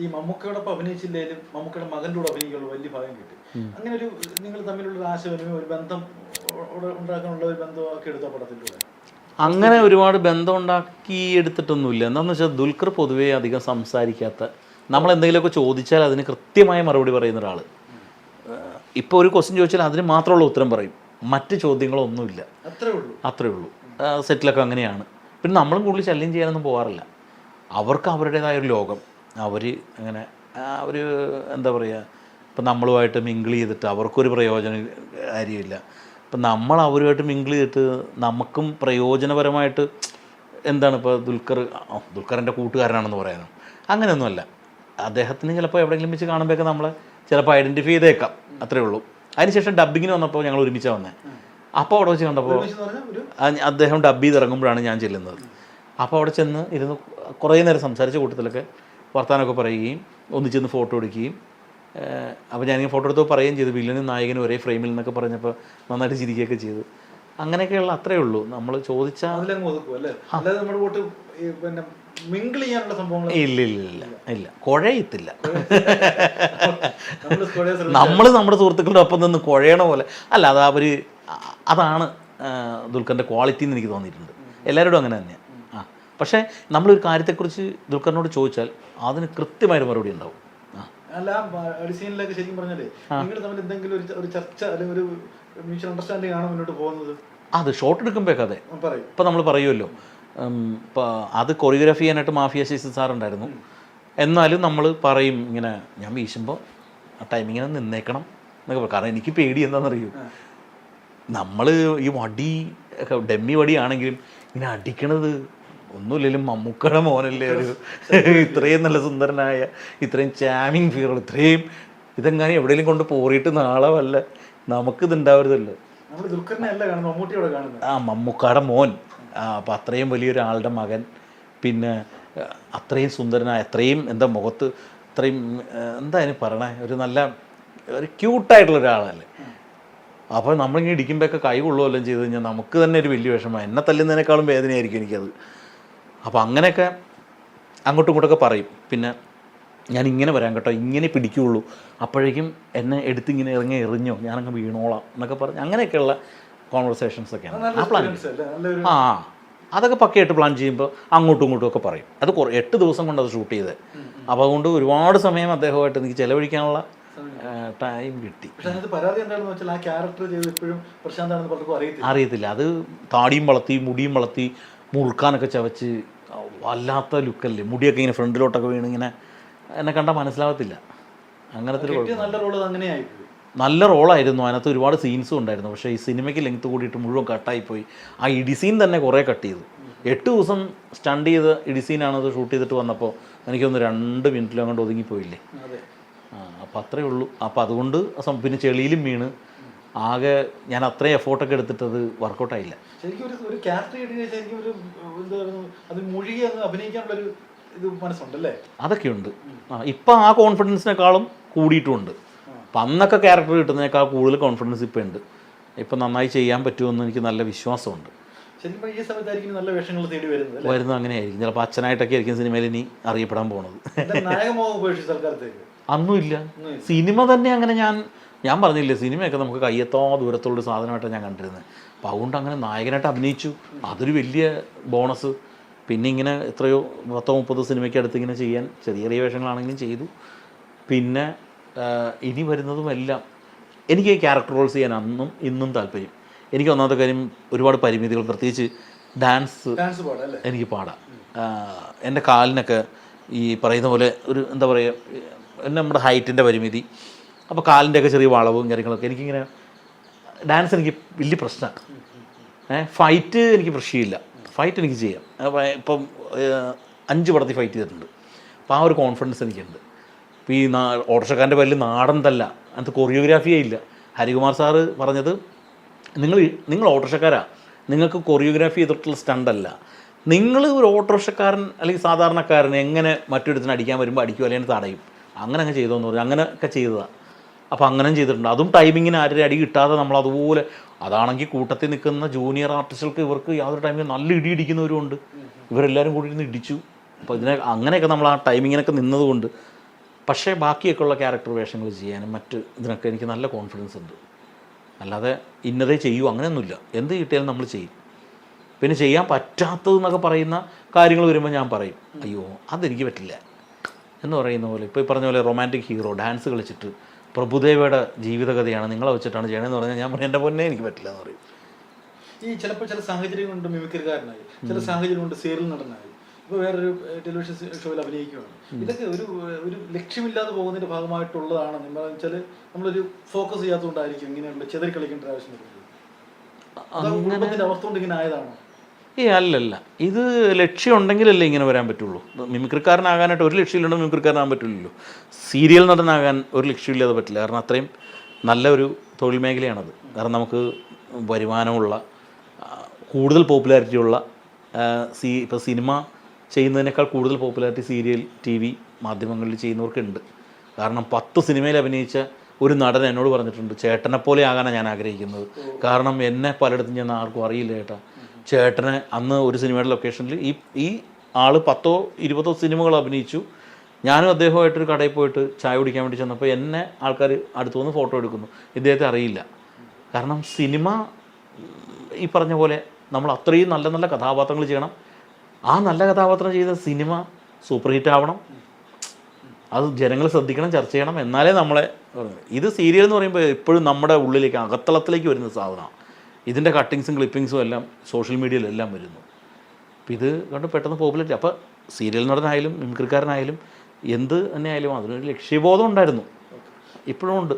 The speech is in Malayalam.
ഈ മമ്മൂക്കയോടൊപ്പം അഭിനയിച്ചില്ലേലും മമ്മൂക്കയുടെ മകന്റെ കൂടെ അഭിനയിക്കാനുള്ള വലിയ ഭാഗം കിട്ടി. അങ്ങനെ ഒരു നിങ്ങൾ തമ്മിലുള്ള ഒരു ആശയവിനിമയം ഒരു ബന്ധം ഉണ്ടാക്കാനുള്ള ഒരു ബന്ധമൊക്കെ എടുത്ത പടത്തിലൂടെ അങ്ങനെ ഒരുപാട് ബന്ധം ഉണ്ടാക്കി എടുത്തിട്ടൊന്നുമില്ല. എന്താണെന്ന് വെച്ചാൽ ദുൽഖർ പൊതുവേ അധികം സംസാരിക്കാത്ത നമ്മൾ എന്തെങ്കിലുമൊക്കെ ചോദിച്ചാൽ അതിന് കൃത്യമായ മറുപടി പറയുന്ന ഒരാൾ ഇപ്പോൾ ഒരു ക്വസ്റ്റ്യൻ ചോദിച്ചാൽ അതിന് മാത്രമുള്ള ഉത്തരം പറയും. മറ്റ് ചോദ്യങ്ങളൊന്നുമില്ല. അത്രേ ഉള്ളൂ. അത്രേ ഉള്ളൂ. സെറ്റിലൊക്കെ അങ്ങനെയാണ്. പിന്നെ നമ്മളും കൂടുതൽ ശല്യം ചെയ്യാനൊന്നും പോകാറില്ല. അവർക്ക് അവരുടേതായ ഒരു ലോകം. അവർ അങ്ങനെ അവർ എന്താ പറയുക ഇപ്പം നമ്മളുമായിട്ട് മിങ്കിൾ ചെയ്തിട്ട് അവർക്കൊരു പ്രയോജന കാര്യമില്ല. ഇപ്പം നമ്മൾ അവരുമായിട്ട് മിങ്കിൾ ചെയ്തിട്ട് നമുക്കും പ്രയോജനപരമായിട്ട് എന്താണ് ഇപ്പോൾ ദുൽഖർ ദുൽഖറിന്റെ കൂട്ടുകാരനാണെന്ന് പറയാനും? അങ്ങനെയൊന്നുമല്ല. അദ്ദേഹത്തിന് ചിലപ്പോൾ എവിടെയെങ്കിലും വെച്ച് കാണുമ്പോഴൊക്കെ നമ്മളെ ചിലപ്പോൾ ഐഡന്റിഫൈ ചെയ്തേക്കാം. അത്രേ ഉള്ളൂ. അതിനുശേഷം ഡബ്ബിങ്ങിന് വന്നപ്പോൾ ഞങ്ങൾ ഒരുമിച്ചാണ് വന്നത് അപ്പോൾ അവിടെ വെച്ച് കണ്ടപ്പോൾ അദ്ദേഹം ഡബ്ബ് ചെയ്ത് ഇറങ്ങുമ്പോഴാണ് ഞാൻ ചെല്ലുന്നത്. അപ്പോൾ അവിടെ ചെന്ന് ഇരുന്ന് കുറേ നേരം സംസാരിച്ച കൂട്ടത്തിലൊക്കെ വർത്തമാനമൊക്കെ പറയുകയും ഒന്നിച്ചെന്ന് ഫോട്ടോ എടുക്കുകയും അപ്പോൾ ഞാനിങ്ങനെ ഫോട്ടോ എടുത്തപ്പോൾ പറയുകയും ചെയ്തു വില്ലനും നായകനും ഒരേ ഫ്രെയിമിൽ നിന്നൊക്കെ പറഞ്ഞപ്പോൾ നന്നായിട്ട് ചിരിക്കുകയൊക്കെ ചെയ്തു. അങ്ങനെയൊക്കെയുള്ള അത്രേ ഉള്ളൂ. നമ്മൾ ചോദിച്ചാൽ മിങ്കിൾ ചെയ്യാനുള്ള സംഭവങ്ങൾ ഇല്ല ഇല്ല ഇല്ല ഇല്ല കുഴയത്തില്ല. നമ്മൾ നമ്മുടെ സുഹൃത്തുക്കളുടെ ഒപ്പം നിന്ന് കുഴയണ പോലെ. അല്ല അത് അവർ അതാണ് ദുൽഖറിന്റെ ക്വാളിറ്റി എന്ന് എനിക്ക് തോന്നിയിട്ടുണ്ട്. എല്ലാവരോടും അങ്ങനെ തന്നെയാണ് പക്ഷേ നമ്മളൊരു കാര്യത്തെക്കുറിച്ച് ദുൽഖറിനോട് ചോദിച്ചാൽ അതിന് കൃത്യമായൊരു മറുപടി ഉണ്ടാവും. അല്ല അടിസീനിലൊക്കെ ശരിക്കും പറഞ്ഞാലേ നിങ്ങൾ തമ്മിൽ എന്തെങ്കിലും ഒരു ഒരു ചർച്ച അല്ലെങ്കിൽ ഒരു മ്യൂച്വൽ അണ്ടർസ്റ്റാൻഡിംഗ് ആണോ മുന്നോട്ട് പോകുന്നത്? അത് ഷോട്ട് എടുക്കുമ്പോഴൊക്കെ അതെ. ഇപ്പൊ നമ്മൾ പറയുമല്ലോ അത് കൊറിയോഗ്രാഫി ചെയ്യാനായിട്ട് മാഫിയ ശശി സാർ ഉണ്ടായിരുന്നു. എന്നാലും നമ്മൾ പറയും ഇങ്ങനെ ഞാൻ വീശുമ്പോൾ ആ ടൈമിങ്ങിനെ നിന്നേക്കണം എന്നൊക്കെ പറയും. കാരണം എനിക്ക് പേടി എന്താണെന്നറിയൂ നമ്മൾ ഈ വടി ഡെമ്മി വടിയാണെങ്കിലും ഇങ്ങനെ അടിക്കണത് ഒന്നുമില്ലെങ്കിലും മമ്മൂക്കയുടെ മോനല്ലേ ഒരു ഇത്രയും നല്ല സുന്ദരനായ ഇത്രയും ചാമിങ് ഫീർ ഇത്രയും ഇതെങ്ങനെ എവിടെയെങ്കിലും കൊണ്ട് പോറിയിട്ട് നാളെ വല്ല നമുക്ക് ഉണ്ടാവരുതല്ലോ നമ്മൾ ദുൽഖറിനെ അല്ല കാണുന്നത് മമ്മൂട്ടിയോടെ കാണുന്നത്. ആ മമ്മൂക്കാടെ മോൻ. ആ, അപ്പം അത്രയും വലിയൊരാളുടെ മകൻ. പിന്നെ അത്രയും സുന്ദരനായ അത്രയും എന്താ മുഖത്ത് അത്രയും എന്താ അതിന് പറയണേ? ഒരു നല്ല ഒരു ക്യൂട്ടായിട്ടുള്ള ഒരാളല്ലേ. അപ്പോൾ നമ്മളിങ്ങനെ ഇടിക്കുമ്പോഴൊക്കെ കൈ കൊള്ളുമല്ലോ ചെയ്ത് കഴിഞ്ഞാൽ നമുക്ക് തന്നെ ഒരു വലിയ വിഷമം. എന്നെ തല്ലുന്നതിനേക്കാളും വേദനയായിരിക്കും എനിക്കത്. അപ്പോൾ അങ്ങനെയൊക്കെ അങ്ങോട്ടും ഇങ്ങോട്ടൊക്കെ പറയും. പിന്നെ ഞാൻ ഇങ്ങനെ വരാൻ കേട്ടോ ഇങ്ങനെ പിടിക്കുകയുള്ളൂ അപ്പോഴേക്കും എന്നെ എടുത്ത് ഇങ്ങനെ ഇറങ്ങി എറിഞ്ഞോ ഞാനങ്ങ് വീണോളാം എന്നൊക്കെ പറഞ്ഞ് അങ്ങനെയൊക്കെയുള്ള കോൺവെർസേഷൻസ് ഒക്കെയാണ് ആ പ്ലാൻ ആ അതൊക്കെ പക്കയായിട്ട് പ്ലാൻ ചെയ്യുമ്പോൾ അങ്ങോട്ടും ഇങ്ങോട്ടും ഒക്കെ പറയും. അത് കുറേ എട്ട് ദിവസം കൊണ്ട് അത് ഷൂട്ട് ചെയ്തത്. അപ്പോൾ അതുകൊണ്ട് ഒരുപാട് സമയം അദ്ദേഹമായിട്ട് എനിക്ക് ചിലവഴിക്കാനുള്ള ടൈം കിട്ടി. അറിയത്തില്ല. അത് താടിയും വളർത്തി മുടിയും വളർത്തി മുറുക്കാനൊക്കെ ചവച്ച് വല്ലാത്ത ലുക്കല്ലേ? മുടിയൊക്കെ ഇങ്ങനെ ഫ്രണ്ടിലോട്ടൊക്കെ വീണ് ഇങ്ങനെ എന്നെ കണ്ടാൽ മനസ്സിലാവത്തില്ല. അങ്ങനത്തെ ഒരു നല്ല റോൾ അങ്ങനെയായിപ്പോയി നല്ല റോളായിരുന്നു. അതിനകത്ത് ഒരുപാട് സീൻസും ഉണ്ടായിരുന്നു. പക്ഷേ ഈ സിനിമയ്ക്ക് ലെങ്ത് കൂടിയിട്ട് മുഴുവൻ കട്ടായിപ്പോയി ആ ഇടിസീൻ തന്നെ കുറേ കട്ട് ചെയ്തു. എട്ട് ദിവസം സ്റ്റണ്ട് ചെയ്ത് ഇടിസീനാണത് ഷൂട്ട് ചെയ്തിട്ട് വന്നപ്പോൾ എനിക്കൊന്ന് രണ്ട് മിനിറ്റിലും അങ്ങോട്ട് ഒതുങ്ങിപ്പോയില്ലേ? ആ അപ്പോൾ അത്രയേ ഉള്ളൂ. അപ്പോൾ അതുകൊണ്ട് പിന്നെ ചെളിയിലും വീണ്. ആകെ ഞാൻ അത്രയും എഫോർട്ടൊക്കെ എടുത്തിട്ടത് വർക്കൗട്ടായില്ല ശരിക്കും ഒരു ഒരു ക്യാരക്ടർ കിട്ടി ശരിക്കും ഒരു എന്താ അത് മുഴുകി ഇത് മനസ്സുണ്ടല്ലേ? അതൊക്കെയുണ്ട്. ആ ഇപ്പം ആ കോൺഫിഡൻസിനേക്കാളും കൂടിയിട്ടുമുണ്ട്. അപ്പം അന്നൊക്കെ ക്യാരക്ടർ കിട്ടുന്നതിനേക്കാൾ കൂടുതൽ കോൺഫിഡൻസ് ഇപ്പം ഉണ്ട്. ഇപ്പം നന്നായി ചെയ്യാൻ പറ്റുമെന്ന് എനിക്ക് നല്ല വിശ്വാസമുണ്ട്. ശരിക്കും ഈ സമയത്തായിരിക്കും നല്ല വേഷങ്ങൾ തേടി വരുന്നത് വരുന്നത് അങ്ങനെയായിരിക്കും. ചിലപ്പോൾ അച്ഛനായിട്ടൊക്കെ ആയിരിക്കും സിനിമയിൽ ഇനി അറിയപ്പെടാൻ പോണത്. എന്താ നായകമോഹം ഉപേക്ഷിച്ചു അന്നുമില്ല. സിനിമ തന്നെ അങ്ങനെ ഞാൻ ഞാൻ പറഞ്ഞില്ലേ സിനിമയൊക്കെ നമുക്ക് കയ്യത്തോ ദൂരത്തുള്ള സാധനമായിട്ടാണ് ഞാൻ കണ്ടിരുന്നത്. അപ്പോൾ അതുകൊണ്ട് അങ്ങനെ നായകനായിട്ട് അഭിനയിച്ചു. അതൊരു വലിയ ബോണസ്. പിന്നെ ഇങ്ങനെ എത്രയോ പത്തോ മുപ്പതോ സിനിമയ്ക്ക് അടുത്ത് ഇങ്ങനെ ചെയ്യാൻ ചെറിയ ചെറിയ വേഷങ്ങളാണെങ്കിലും ചെയ്തു. പിന്നെ ഇനി ഇനി വരുന്നതുമെല്ലാം എനിക്ക് ക്യാരക്ടർ റോൾസ് ചെയ്യാൻ അന്നും ഇന്നും താല്പര്യം. എനിക്ക് ഒന്നാമത്തെ കാര്യം ഒരുപാട് പരിമിതികൾ. പ്രത്യേകിച്ച് ഡാൻസ് എനിക്ക് പാടാം. എന്റെ കാലിനൊക്കെ ഈ പറയുന്ന പോലെ ഒരു എന്താ പറയുക നമ്മുടെ ഹൈറ്റിന്റെ പരിമിതി. അപ്പോൾ കാലിന്റെയൊക്കെ ചെറിയ വളവും കാര്യങ്ങളൊക്കെ എനിക്കിങ്ങനെ ഡാൻസ് എനിക്ക് വലിയ പ്രശ്നമാണ് ഏഹ് ഫൈറ്റ് എനിക്ക് പ്രശ്നമില്ല. ഫൈറ്റ് എനിക്ക് ചെയ്യാം. ഇപ്പം അഞ്ച് പടത്തിൽ ഫൈറ്റ് ചെയ്തിട്ടുണ്ട്. അപ്പോൾ ആ ഒരു കോൺഫിഡൻസ് എനിക്കുണ്ട്. ഇപ്പോൾ ഈ നാ ഓട്ടോഷക്കാരന്റെ പേരിൽ നാടൻ തല്ല അത് കൊറിയോഗ്രാഫിയേ ഇല്ല ഹരികുമാർ സാറ് പറഞ്ഞത് നിങ്ങൾ നിങ്ങൾ ഓട്ടോറിക്ഷക്കാരാ നിങ്ങൾക്ക് കൊറിയോഗ്രാഫി ചെയ്തിട്ടുള്ള സ്റ്റണ്ടല്ല നിങ്ങൾ ഒരു ഓട്ടോറിക്ഷക്കാരൻ അല്ലെങ്കിൽ സാധാരണക്കാരൻ എങ്ങനെ മറ്റൊരുത്തിന് അടിക്കാൻ വരുമ്പോൾ അടിക്കും അല്ലെങ്കിൽ തടയും? അങ്ങനെ അങ്ങ് ചെയ്തോന്ന് പറഞ്ഞു. അങ്ങനെയൊക്കെ ചെയ്തതാണ് അപ്പോൾ അങ്ങനെ ചെയ്തിട്ടുണ്ട്. അതും ടൈമിങ്ങിന് ആരുടെ അടി കിട്ടാതെ നമ്മൾ അതുപോലെ അതാണെങ്കിൽ കൂട്ടത്തിൽ നിൽക്കുന്ന ജൂനിയർ ആർട്ടിസ്റ്റുകൾക്ക് ഇവർക്ക് യാതൊരു ടൈമിൽ നല്ല ഇടി ഇടിക്കുന്നവരുമുണ്ട്. ഇവരെല്ലാവരും കൂടി ഇരുന്ന് ഇടിച്ചു. അപ്പോൾ ഇതിനെ അങ്ങനെയൊക്കെ നമ്മൾ ആ ടൈമിങ്ങിനൊക്കെ നിന്നതുകൊണ്ട് പക്ഷേ ബാക്കിയൊക്കെ ഉള്ള ക്യാരക്ടർ വേഷങ്ങൾ ചെയ്യാനും മറ്റ് ഇതിനൊക്കെ എനിക്ക് നല്ല കോൺഫിഡൻസ് ഉണ്ട്. അല്ലാതെ ഇന്നതേ ചെയ്യൂ അങ്ങനെയൊന്നുമില്ല. എന്ത് കിട്ടിയാലും നമ്മൾ ചെയ്യും. പിന്നെ ചെയ്യാൻ പറ്റാത്തതെന്നൊക്കെ പറയുന്ന കാര്യങ്ങൾ വരുമ്പോൾ ഞാൻ പറയും അയ്യോ അതെനിക്ക് പറ്റില്ല. എന്ന് പറയുന്ന പോലെ ഇപ്പോൾ പറഞ്ഞ പോലെ റൊമാന്റിക് ഹീറോ ഡാൻസ് കളിച്ചിട്ട് പ്രഭുദേവയുടെ ജീവിതകഥയാണ് നിങ്ങളെ വെച്ചിട്ടാണ് ചെയ്യണമെന്ന് പറഞ്ഞാൽ ഞാൻ പറഞ്ഞു എന്റെ പൊന്നെ എനിക്ക് പറ്റില്ല എന്ന് പറയും. ഈ ചിലപ്പോൾ ചില സാഹചര്യം കൊണ്ട് മിമിക്രിക്കാരനായി ചില സാഹചര്യം കൊണ്ട് സീരിയൽ നടനായി ഇപ്പോൾ വേറൊരു ടെലിവിഷൻ ഷോയിൽ അഭിനയിക്കുകയാണ് ഇതൊക്കെ ഒരു ഒരു ലക്ഷ്യമില്ലാതെ പോകുന്നതിന്റെ ഭാഗമായിട്ടുള്ളതാണ്. എന്ന് വെച്ചാൽ നമ്മളൊരു ഫോക്കസ് ചെയ്യാത്തതുകൊണ്ടായിരിക്കും ഇങ്ങനെയുള്ള ചെതറി കളിക്കേണ്ട ആവശ്യം വരുന്നത്. അവസ്ഥ കൊണ്ട് ഇങ്ങനെ ആയതാണോ? ഏ അല്ലല്ല. ഇത് ലക്ഷ്യം ഉണ്ടെങ്കിലല്ലേ ഇങ്ങനെ വരാൻ പറ്റുള്ളൂ. മിമിക്രിക്കാരനാകാനായിട്ട് ഒരു ലക്ഷ്യമില്ലാണ്ട് മിമിക്രിക്കാരനാകാൻ പറ്റില്ലല്ലോ. സീരിയൽ നടനാകാൻ ഒരു ലക്ഷ്യമില്ലാതെ പറ്റില്ല. കാരണം അത്രയും നല്ല ഒരു തൊഴിൽ മേഖലയാണത്. കാരണം നമുക്ക് വരുമാനമുള്ള കൂടുതൽ പോപ്പുലാരിറ്റി ഉള്ള സി ഇപ്പോൾ സിനിമ ചെയ്യുന്നതിനേക്കാൾ കൂടുതൽ പോപ്പുലാരിറ്റി സീരിയൽ ടി വി മാധ്യമങ്ങളിൽ ചെയ്യുന്നവർക്കുണ്ട്. കാരണം പത്ത് സിനിമയിൽ അഭിനയിച്ച ഒരു നടൻ എന്നോട് പറഞ്ഞിട്ടുണ്ട് ചേട്ടനെ പോലെ ആകാനാണ് ഞാൻ ആഗ്രഹിക്കുന്നത്. കാരണം എന്നെ പലയിടത്തും ഞാൻ ആർക്കും അറിയില്ല ചേട്ടാ ചേട്ടനെ അന്ന് ഒരു സിനിമയുടെ ലൊക്കേഷനിൽ ഈ ഈ ആൾ പത്തോ ഇരുപതോ സിനിമകൾ അഭിനയിച്ചു. ഞാനും അദ്ദേഹമായിട്ടൊരു കടയിൽ പോയിട്ട് ചായ കുടിക്കാൻ വേണ്ടി ചെന്നപ്പോൾ എന്നെ ആൾക്കാർ അടുത്തു വന്ന് ഫോട്ടോ എടുക്കുന്നു. ഇദ്ദേഹത്തെ അറിയില്ല. കാരണം സിനിമ ഈ പറഞ്ഞ പോലെ നമ്മൾ അത്രയും നല്ല നല്ല കഥാപാത്രങ്ങൾ ചെയ്യണം. ആ നല്ല കഥാപാത്രം ചെയ്ത സിനിമ സൂപ്പർ ഹിറ്റ് ആവണം. അത് ജനങ്ങൾ ശ്രദ്ധിക്കണം ചർച്ച ചെയ്യണം. എന്നാലേ നമ്മളെ ഇത് സീരിയൽ എന്ന് പറയുമ്പോൾ എപ്പോഴും നമ്മുടെ ഉള്ളിലേക്ക് അകത്തളത്തിലേക്ക് വരുന്ന സാധനമാണ്. ഇതിന്റെ കട്ടിങ്സും ക്ലിപ്പിങ്സും എല്ലാം സോഷ്യൽ മീഡിയയിലെല്ലാം വരുന്നു. അപ്പം ഇത് കണ്ട് പെട്ടെന്ന് പോപ്പുലർ അപ്പോൾ സീരിയൽ നടനായാലും മിമിക്രിക്കാരനായാലും എന്ത് തന്നെ ആയാലും അതിനൊരു ലക്ഷ്യബോധം ഉണ്ടായിരുന്നു. ഇപ്പോഴും ഉണ്ട്.